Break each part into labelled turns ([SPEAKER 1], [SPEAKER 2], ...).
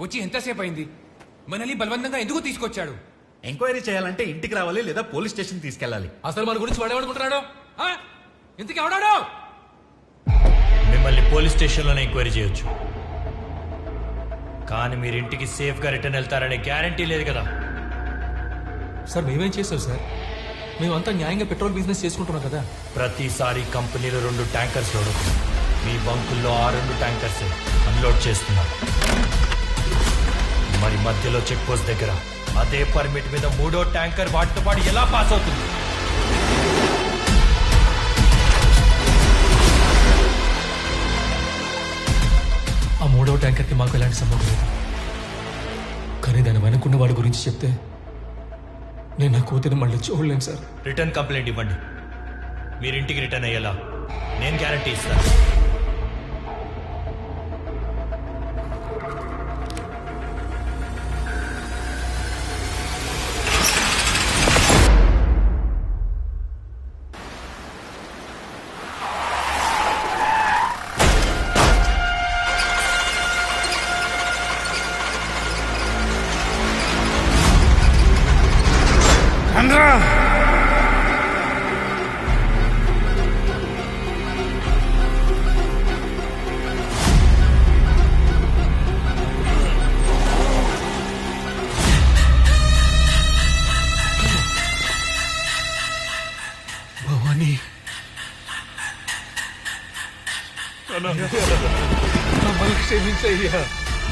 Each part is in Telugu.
[SPEAKER 1] వచ్చి ఎంతసేపు అయింది? మనల్ని బలవంతంగా ఎందుకు తీసుకొచ్చాడు?
[SPEAKER 2] ఎంక్వైరీ చేయాలంటే ఇంటికి రావాలి లేదా పోలీస్ స్టేషన్ తీసుకెళ్ళాలి.
[SPEAKER 1] అసలు మన గురించి వాడేమనుకుంటున్నాడు ఆ? ఇంతకీ ఎవడాడు?
[SPEAKER 3] మిమ్మల్ని పోలీస్ స్టేషన్లోనే ఎంక్వైరీ చేయొచ్చు. కానీ మీరు ఇంటికి సేఫ్గా రిటర్న్ వెళ్తారనే గ్యారంటీ లేదు కదా.
[SPEAKER 4] సార్ మేమేం చేస్తాం సార్? మేమంతా న్యాయంగా పెట్రోల్ బిజినెస్ చేసుకుంటున్నాం కదా.
[SPEAKER 3] ప్రతిసారి కంపెనీలో రెండు ట్యాంకర్స్ లోడ్. మీ బంకుల్లో ఆ రెండు ట్యాంకర్స్ అన్లోడ్ చేస్తున్నారు. మరి మధ్యలో చెక్ పోస్ట్ దగ్గర. అదే పర్మిట్ మీద మూడో ట్యాంకర్ వాటితో పాటు ఎలా పాస్ అవుతుంది?
[SPEAKER 4] ఆ మూడో ట్యాంకర్కి మాకు ఎలాంటి సంబంధం లేదు. కానీ దాని వెనకున్న వాడి గురించి చెప్తే నేను నా కూతురు మళ్ళీ చూడలేను సార్.
[SPEAKER 3] రిటర్న్ కంప్లైంట్ ఇవ్వండి. మీరింటికి రిటర్న్ అయ్యేలా. నేను గ్యారంటీ ఇస్తాను.
[SPEAKER 4] భవానీ. మమ్మల్ని క్షమించయ్యా.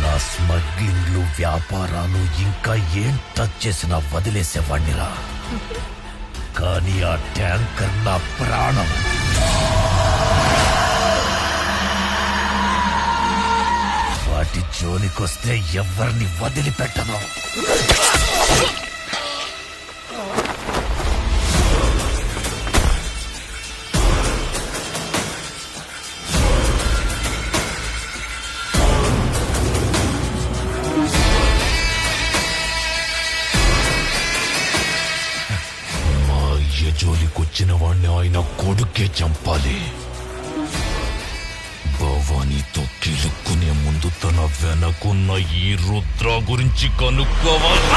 [SPEAKER 5] నా స్మగ్లింగ్లు వ్యాపారాలు ఇంకా ఏం టచ్ చేసినా వదిలేసేవాణ్ణిరా. కానీ ఆ ట్యాంకర్ నా ప్రాణం. వాటి జోలికొస్తే ఎవరిని వదిలిపెట్టను. జోలికొచ్చిన వాణ్ణి ఆయన కొడుకే చంపాలి. భవానీతో కిలుక్కునే ముందు తన వెనకున్న ఈ రుద్ర గురించి కనుక్కోవాలి.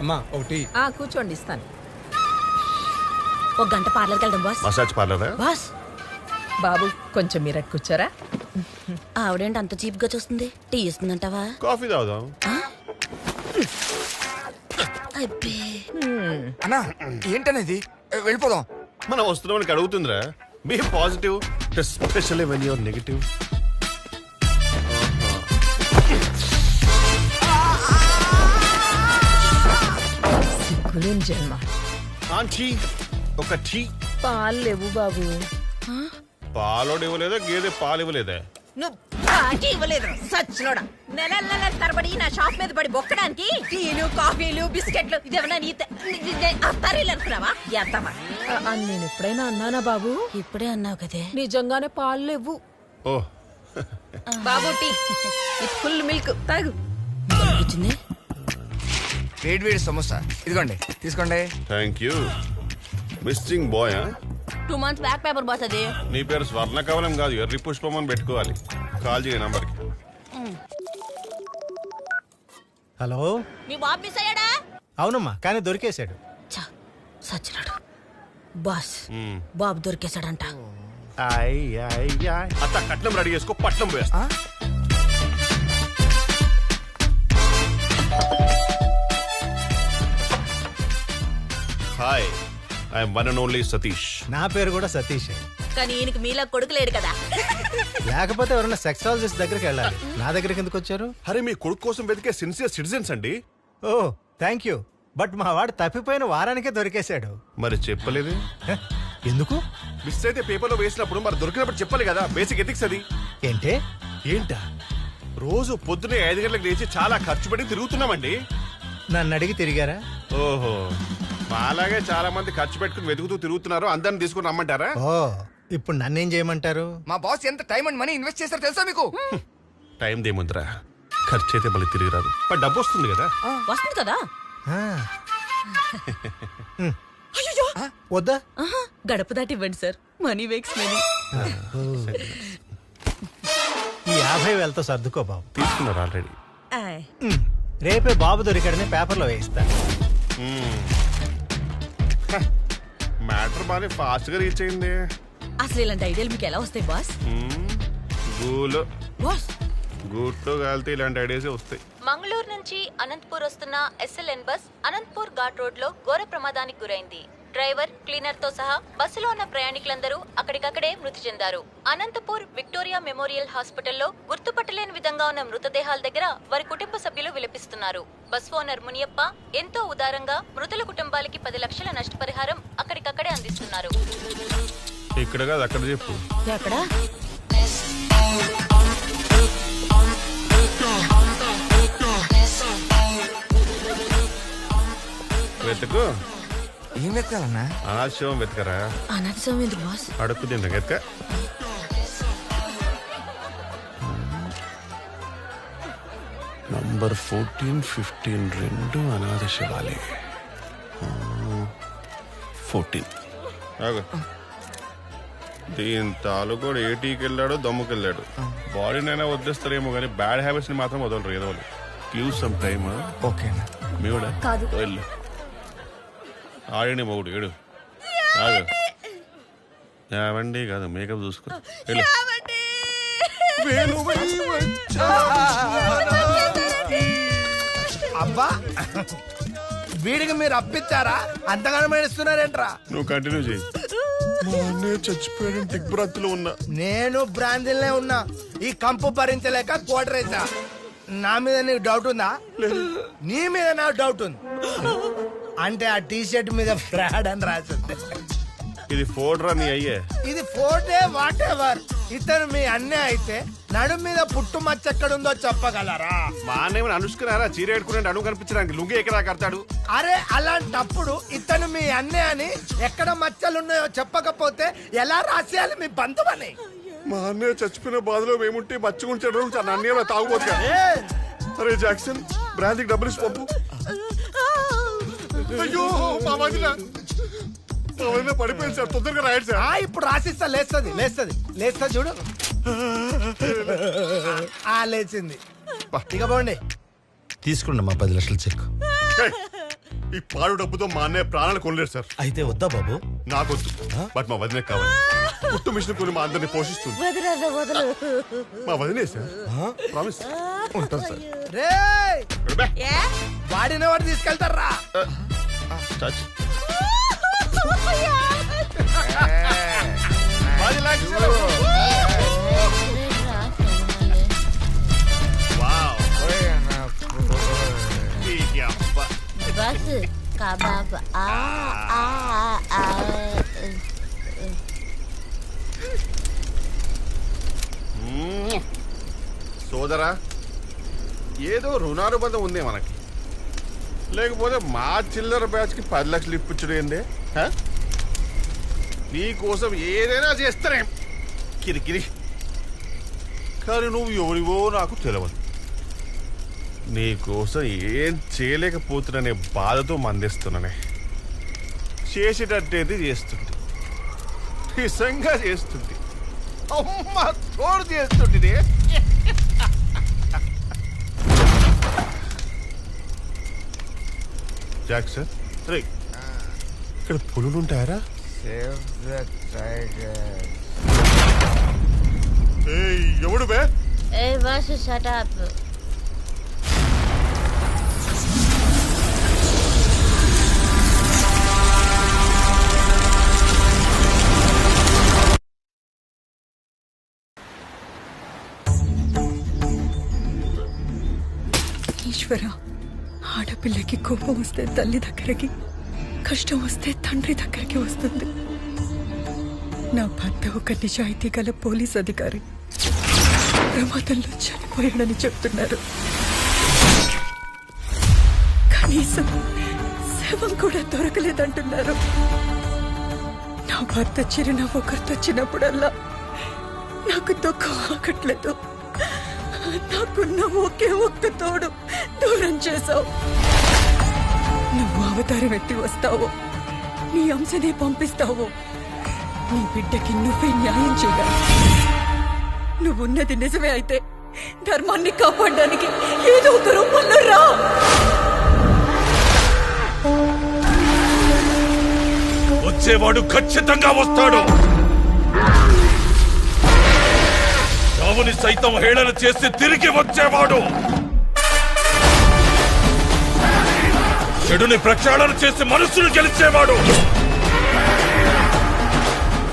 [SPEAKER 6] అమ్మా ఒకటి
[SPEAKER 7] ఆ కూర్చోండి ఇస్తాను. ఒక గంట పార్లర్కి వెళ్దాం బాస్.
[SPEAKER 8] మసాజ్ పార్లరా?
[SPEAKER 7] బాస్. బాబు కొంచెం మీరు అటు కూర్చోరా.
[SPEAKER 9] ఆవిడేంటి అంత చీప్గా చూస్తుంది? టీ ఇస్తుందంటావా?
[SPEAKER 8] కాఫీ తాగుదాం.
[SPEAKER 6] అన్నా ఏంటనేది? వెళ్ళిపోదాం.
[SPEAKER 8] మనం వస్తున్నామని అడుగుతుందిరా. Be positive especially when your negative
[SPEAKER 7] సిగ్గులేని జన్మ.
[SPEAKER 8] ఆంటీ ఒక టీ.
[SPEAKER 7] పాలు లేవు బాబు.
[SPEAKER 8] పాలోడు ఇవ్వలేదా గేదె పాలు ఇవ్వలేదా?
[SPEAKER 7] నువ్వు ఇవ్వలేదు. సచ్చినోడా. నెల నెల తరబడి నా షాప్ మీద పడి బొక్కడానికి టీలు కాఫీలు బిస్కెట్లు ఇదేమన్నా నీ అత్తారీలు అనుకున్నావా? ఎంతమా నేను ఎప్పుడైనా అన్నానా బాబు?
[SPEAKER 9] ఇప్పుడే అన్నావు కదే.
[SPEAKER 7] నిజంగానే పాలు లేవు.
[SPEAKER 8] ఓ.
[SPEAKER 7] బాబు టీ. ఫుల్ మిల్క్ తాగు.
[SPEAKER 9] ఇచ్చింది
[SPEAKER 6] వేడి వేడి సమోసా. ఇదిగోండి తీసుకోండి.
[SPEAKER 8] Thank you missing boy
[SPEAKER 9] two months back paper boss అది.
[SPEAKER 8] నీ పేరు స్వర్ణ కవలం కాదు ఎర్రి పుష్పం అని పెట్టుకోవాలి. కాల్ చేయ నంబర్కి.
[SPEAKER 10] హలో?
[SPEAKER 9] మీ బాబు మిస్ అయ్యాడా?
[SPEAKER 10] అవునమ్మా కానీ దొరికేశాడు.
[SPEAKER 9] ఛ, సచ్చినాడు. బాస్ బాబు దొరికేశాడంట.
[SPEAKER 8] అత్త కట్నం రెడీ చేసుకో పట్నం పోయేస్తా hi I'm one and only Satish
[SPEAKER 10] నా పేరు కూడా సతీష్.
[SPEAKER 9] కానీ ఈయనకి మీలా కొడుకు లేడు కదా.
[SPEAKER 10] లేకపోతే ఎవరైనా సెక్సాలజిస్ట్ దగ్గరికి వెళ్ళాలి. నా దగ్గరికి ఎందుకు వచ్చారు?
[SPEAKER 8] అరే మీ కొడుకు కోసం వెతికే సిన్సియర్ సిటిజన్స్ అండి.
[SPEAKER 10] ఓ థ్యాంక్ యూ బట్ మా వాడు తప్పిపోయిన వారానికే దొరికేశాడు.
[SPEAKER 8] మరి చెప్పలేదు?
[SPEAKER 10] హ, ఎందుకు?
[SPEAKER 8] మిస్ అయితే పేపర్లో వేసినప్పుడు మరి దొరికినప్పుడు చెప్పాలి కదా బేసిక్ ఎథిక్స్ అది.
[SPEAKER 10] ఏంటే?
[SPEAKER 8] ఏంటా? రోజు పొద్దునే ఐదు గంటలకు లేచి చాలా ఖర్చు పెట్టి తిరుగుతున్నామండి.
[SPEAKER 10] నన్ను అడిగి తిరిగారా?
[SPEAKER 8] ఓహో మాలాగే చాలా మంది ఖర్చు పెట్టుకుని వెతుకుతూ తిరుగుతున్నారు అందరిని తీసుకుని రమ్మంటారా?
[SPEAKER 10] ఓ ఇప్పుడు నన్నేం చేయమంటారు?
[SPEAKER 6] మా బాస్ ఎంత టైం అండ్ మనీ ఇన్వెస్ట్ చేస్తారో తెలుసా మీకు?
[SPEAKER 8] టైం దేముందిరా. ఖర్చు అయితే మళ్ళీ తిరిగి రాదు. బట్ డబ్బు వస్తుంది కదా.
[SPEAKER 9] వస్తుంది కదా?
[SPEAKER 10] ఆ. హ్మ్. వద్దా?
[SPEAKER 9] గడప దాటి ఇవ్వండి సార్. మనీ వేక్స్ మనీ
[SPEAKER 10] యాభై వేలతో సర్దుకో బాబు.
[SPEAKER 8] తీసుకున్నారు ఆల్రెడీ
[SPEAKER 10] రేపే బాబు దొరికాడని పేపర్లో వేయిస్తాను
[SPEAKER 8] మ్యాటర్ బాగా ఫాస్ట్గా రీచ్ అయింది.
[SPEAKER 9] అసలు ఇలాంటి ఐడియాలు మీకు ఎలా వస్తాయి బాస్
[SPEAKER 8] గూలో.
[SPEAKER 9] బాస్
[SPEAKER 8] గూట్లో కాలితే ఇలాంటి ఐడియాస్ వస్తాయి.
[SPEAKER 11] మంగళూరు నుంచి అనంతపూర్ వస్తున్న ఎస్ఎల్ఎన్ బస్ అనంతపూర్ ఘాట్ రోడ్లో ఘోర ప్రమాదానికి గురైంది. డ్రైవర్ క్లీనర్తో సహా బస్సులో ఉన్న ప్రయాణికులందరూ అక్కడికక్కడే మృతి చెందారు. అనంతపూర్ విక్టోరియా మెమోరియల్ హాస్పిటల్లో గుర్తుపట్టలేని విధంగా ఉన్న మృతదేహాల దగ్గర వారి కుటుంబ సభ్యులు విలపిస్తున్నారు. బస్ ఓనర్ మునియప్ప ఎంతో ఉదారంగా మృతుల కుటుంబాలకి పది లక్షల నష్టపరిహారం అక్కడికక్కడే అందిస్తున్నారు.
[SPEAKER 8] ఇక్కడ కాదు అక్కడ చెప్పు.
[SPEAKER 9] ఎక్కడ?
[SPEAKER 8] వెతుకు.
[SPEAKER 12] ఏం వెతకాలన్నా?
[SPEAKER 8] అనాశివం వెతకరా?
[SPEAKER 9] అనాథసం ఎందుకు బాస్?
[SPEAKER 8] అడుక్కు తింటాం వెతక. నంబర్ ఫోర్టీన్ ఫిఫ్టీన్ రెండు అనాథ శివాలే ఫోర్టీన్. దీని తాలు కూడా ఏటీకి వెళ్ళాడు దమ్ముకి వెళ్ళాడు బాడీనైనా వదిలేస్తారేమో కానీ బ్యాడ్ హ్యాబిట్స్ని మాత్రం వదలరు ఏదో వాళ్ళు గివ్ సమ్ టైమ్
[SPEAKER 12] ఓకే
[SPEAKER 11] కాదు.
[SPEAKER 8] వెళ్ళు. ఆడిని మొగుడు ఏడు. ఆగు. ఏవండి కాదు మేకప్ చూసుకో వెళ్ళు.
[SPEAKER 12] అబ్బా వీడికి మీరు అప్పిచ్చారా? అంతగానో మేడుస్తున్నారేంట్రా
[SPEAKER 8] నువ్వు కంటిన్యూ చేయి. మా అన్నయ్య దిగ్భ్రాంతిలో ఉన్నా.
[SPEAKER 12] నేను బ్రాంజిల్నే ఉన్నా. ఈ కంపు భరించలేక కోటరేసా. నా మీద నీకు డౌట్ ఉందా? నీ మీద నాకు డౌట్ ఉంది. అంటే ఆ టీ షర్ట్ మీద ఫ్రాడ్ అని రాసింది.
[SPEAKER 8] ఇది ఫోడ్రా నీ అయ్యే?
[SPEAKER 12] ఇది ఫోర్డే వాట్ ఎవర్ ఇతను మీ అన్నే అయితే నడుం మీద పుట్టు మచ్చ ఎక్కడుందో చెప్పగలరా?
[SPEAKER 8] మా అన్నయ్య అనుష్కరారా? చీర కట్టుకునే అడుగు కనిపించడానికి లుంగి ఎక్కడా కడతాడు?
[SPEAKER 12] అరే అలాంటప్పుడు ఇతను మీ అన్నే అని ఎక్కడ మచ్చలున్నాయో చెప్పకపోతే ఎలా రాసేయాలి మీ బంధువని?
[SPEAKER 8] మా అన్నయ్య చచ్చిపోయిన బాధలో మేముంటే మచ్చుకుని చెడడం చాలా అన్నయ్య తాగుపోతుగా అరే జాక్సన్ బ్రాంతికి డబ్బులు ఇచ్చి పంపు. అయ్యో మా వదిన. పడిపోయింది సార్. తొందరగా రాయండి సార్.
[SPEAKER 12] ఆ ఇప్పుడు రాసిస్తా లేస్తుంది లేస్తుంది. లేస్తా చూడు. ఆ లేచింది. ఇక పోండి.
[SPEAKER 13] తీసుకోండి మా పది లక్షల చెక్
[SPEAKER 8] ఈ పాడు డబ్బుతో మా అన్నయ్య ప్రాణాలు కొనలేరు సార్.
[SPEAKER 13] అయితే వద్దా బాబు?
[SPEAKER 8] నాకొద్దు. బట్ మా వదిన కావాలి. పుట్టు మిషన్ కొని మా అందరిని పోషిస్తుంది. మా వదినే సార్. ప్రామిస్ ఉంటాను సార్.
[SPEAKER 12] రే వాడిన వాడు తీసుకెళ్తారా
[SPEAKER 8] టచ్ పది లక్షలు వావ్ ఈ అబ్బ.
[SPEAKER 11] బస్ కబాబ్ ఆ ఆ ఆ
[SPEAKER 8] మ్మ్. సోదరా ఏదో రుణానుబంధం ఉంది మనకి లేకపోతే మా చిల్లర బ్యాచ్కి పది లక్షలు ఇప్పించడం ఏందే? నీకోసం ఏదైనా చేస్తానే. కిరికిరి. కానీ నువ్వు ఎవరివో నాకు తెలియదు నీకోసం ఏం చేయలేకపోతున్నానే బాధతో మందిస్తున్నానే. చేసేటట్టేది చేస్తుంది నిజంగా చేస్తుంది అమ్మ తోడు చేస్తుంది జాక్సన్? రే. ఇక్కడ పులులు ఉంటాయరా ఏయ్, ఎవడు బే?
[SPEAKER 11] ఏ షటప్
[SPEAKER 14] ఈశ్వర ఆడపిల్లకి కోపం వస్తే తల్లి దగ్గరికి కష్టం వస్తే తండ్రి దగ్గరికి వస్తుంది. నా భర్త ఒక నిజాయితీ గల పోలీస్ అధికారి. ప్రమాదంలో చనిపోయాడని చెప్తున్నారు. కనీసం శవం కూడా దొరకలేదంటున్నారు. నా భర్త చిరునవ్వు గుర్తొచ్చినప్పుడల్లా నాకు దుఃఖం ఆగట్లేదు. నాకున్న ఒకే ఒక్క తోడు దూరం చేశావు. నువ్వు అవతారం ఎత్తి వస్తావు. నీ అంశనే పంపిస్తావు. నీ బిడ్డకి నువ్వే న్యాయం చేయాలి. నువ్వున్నది నిజమే అయితే ధర్మాన్ని కాపాడడానికి ఏదో ఒక రూపంలో రా.
[SPEAKER 15] వచ్చేవాడు ఖచ్చితంగా వస్తాడు. చావుని సైతం హేళన చేసి తిరిగి వచ్చేవాడు. చెడుని ప్రక్షాళన చేసి మనస్సును గెలిచేవాడు.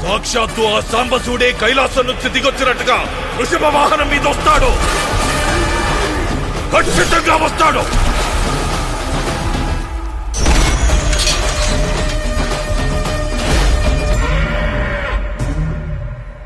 [SPEAKER 15] సాక్షాత్తు ఆ సాంబశివుడే కైలాసం నుంచి దిగొచ్చినట్టుగా వృషభ వాహనం మీద వస్తాడు. ఖచ్చితంగా వస్తాడు.